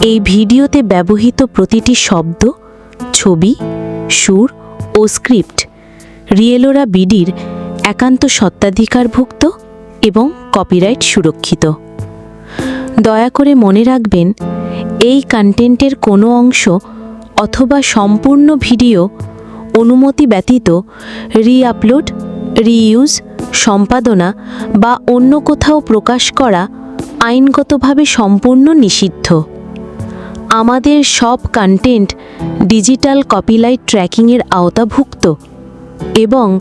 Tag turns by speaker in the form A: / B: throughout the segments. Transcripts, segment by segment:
A: এই ভিডিওতে ব্যবহৃত প্রতিটি শব্দ, ছবি, সুর ও স্ক্রিপ্ট রিয়েলোরা বিডির একান্ত সত্ত্বাধিকারভুক্ত এবং কপিরাইট সুরক্ষিত। দয়া করে মনে রাখবেন, এই কন্টেন্টের কোনো অংশ অথবা সম্পূর্ণ ভিডিও অনুমতি ব্যতীত রিআপলোড, রিইউজ, সম্পাদনা বা অন্য কোথাও প্রকাশ করা আইনগতভাবে সম্পূর্ণ নিষিদ্ধ। আমাদের সব কন্টেন্ট ডিজিটাল কপিলাইট ট্র্যাকিংয়ের আওতাভুক্ত এবং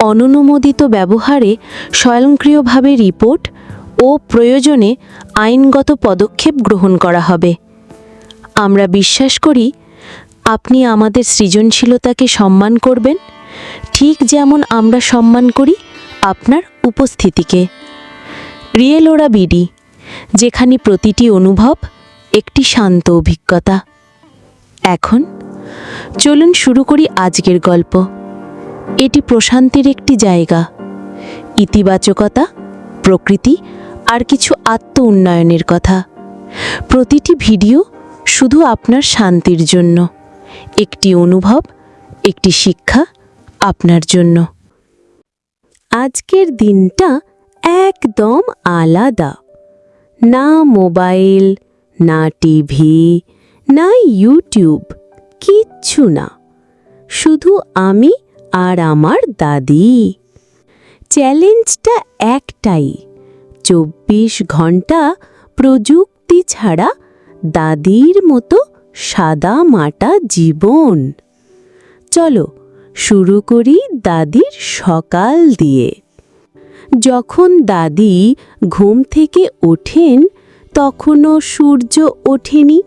A: অননুমোদিত ব্যবহারে স্বয়ংক্রিয়ভাবে রিপোর্ট ও প্রয়োজনে আইনগত পদক্ষেপ গ্রহণ করা হবে। আমরা বিশ্বাস করি, আপনি আমাদের সৃজনশীলতাকে সম্মান করবেন। ঠিক যেমন আমরা সম্মান করি আপনার উপস্থিতিকে। রিয়েলোরা বিডি, যেখানে প্রতিটি অনুভব একটি শান্ত অভিজ্ঞতা। এখন চলুন শুরু করি আজকের গল্প। এটি প্রশান্তির একটি জায়গা। ইতিবাচকতা, প্রকৃতি আর কিছু আত্ম উন্নয়নের কথা। প্রতিটি ভিডিও শুধু আপনার শান্তির জন্য। একটি অনুভব, একটি শিক্ষা আপনার জন্য। আজকের দিনটা একদম আলাদা। না মোবাইল না টিভি, না ইউটিউব, কিচ্ছু না। শুধু আমি আর আমার দাদি। চ্যালেঞ্জটা একটাই, চব্বিশ ঘণ্টা প্রযুক্তি ছাড়া দাদির মতো সাদা মাটা জীবন। চলো, শুরু করি দাদির সকাল দিয়ে। যখন দাদি ঘুম থেকে ওঠেন তখনও সূর্য ওঠেনি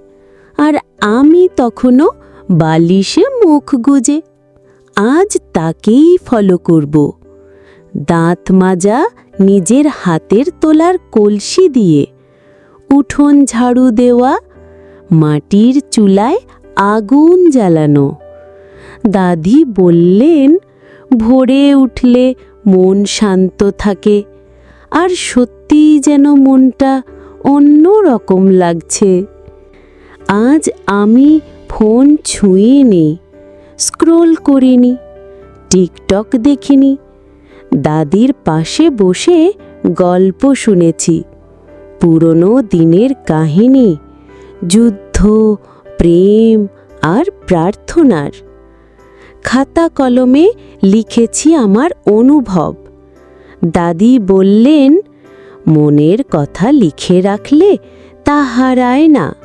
A: আর আমি তখনও বালিশে মুখ গুজে। আজ তাকেই ফলো করব। দাঁত মাজা নিজের হাতের তোলার কলসি দিয়ে। উঠোন ঝাড়ু দেওয়া, মাটির চুলায় আগুন জ্বালানো। দাদি বললেন, ভোরে উঠলে মন শান্ত থাকে, আর সত্যিই যেন মনটা অন্য রকম লাগছে। আজ আমি ফোন ছুঁইনি স্ক্রোল করিনি, টিকটক দেখিনি, দাদির পাশে বসে গল্প শুনেছি, পুরনো দিনের কাহিনী, যুদ্ধ, প্রেম আর প্রার্থনার। খাতা কলমে লিখেছি আমার অনুভব। দাদি বললেন মনের কথা লিখে রাখলে তা হারায় না।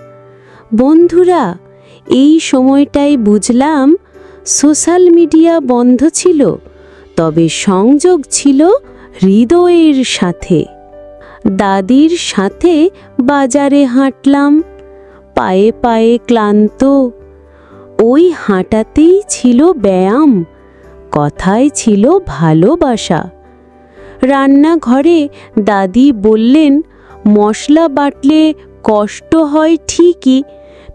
A: বন্ধুরা, এই সময়টাই বুঝলাম সোশ্যাল মিডিয়া বন্ধ ছিল, তবে সংযোগ ছিল হৃদয়ের সাথে। দাদির সাথে বাজারে হাঁটলাম, পায়ে পায়ে ক্লান্ত। ওই হাঁটাতেই ছিল ব্যায়াম, কথায় ছিল ভালোবাসা। রান্নাঘরে দাদি বললেন, মশলা বাটলে কষ্ট হয় ঠিকই,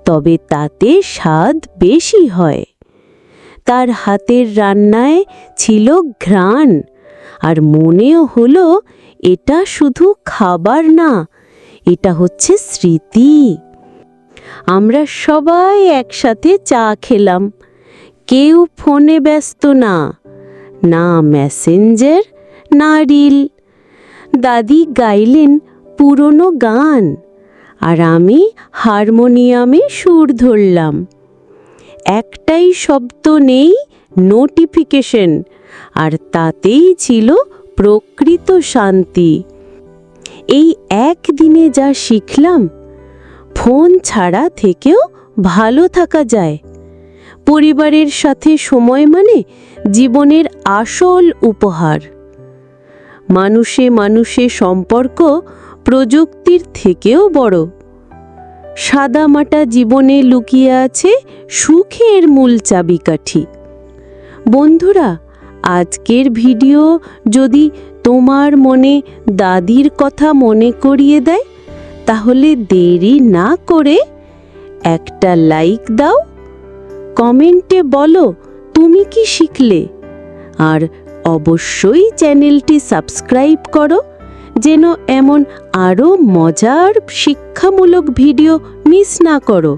A: তবে তাতে স্বাদ বেশি হয়। তার হাতের রান্নায় ছিল ঘ্রাণ, আর মনেও হলো, এটা শুধু খাবার না, এটা হচ্ছে স্মৃতি। আমরা সবাই একসাথে চা খেলাম। কেউ ফোনে ব্যস্ত না না মেসেঞ্জার না রিল দাদি গাইলেন পুরনো গান আর আমি হারমোনিয়ামে সুর ধরলাম। একটাই শব্দ নেই নোটিফিকেশন আর তাতেই ছিল প্রকৃত শান্তি। এই একদিনে যা শিখলাম, ফোন ছাড়া থেকেও ভালো থাকা যায়। পরিবারের সাথে সময় মানে জীবনের আসল উপহার। মানুষে মানুষে সম্পর্ক প্রযুক্তির থেকেও বড়। সাদামাটা জীবনে লুকিয়ে আছে সুখের মূল চাবিকাঠি। বন্ধুরা, আজকের ভিডিও যদি তোমার মনে দাদির কথা মনে করিয়ে দেয়, তাহলে দেরি না করে একটা লাইক দাও। কমেন্টে বলো, তুমি কি শিখলে? আর অবশ্যই চ্যানেলটি সাবস্ক্রাইব করো যেন এমন আরও মজার শিক্ষামূলক ভিডিও মিস না করো।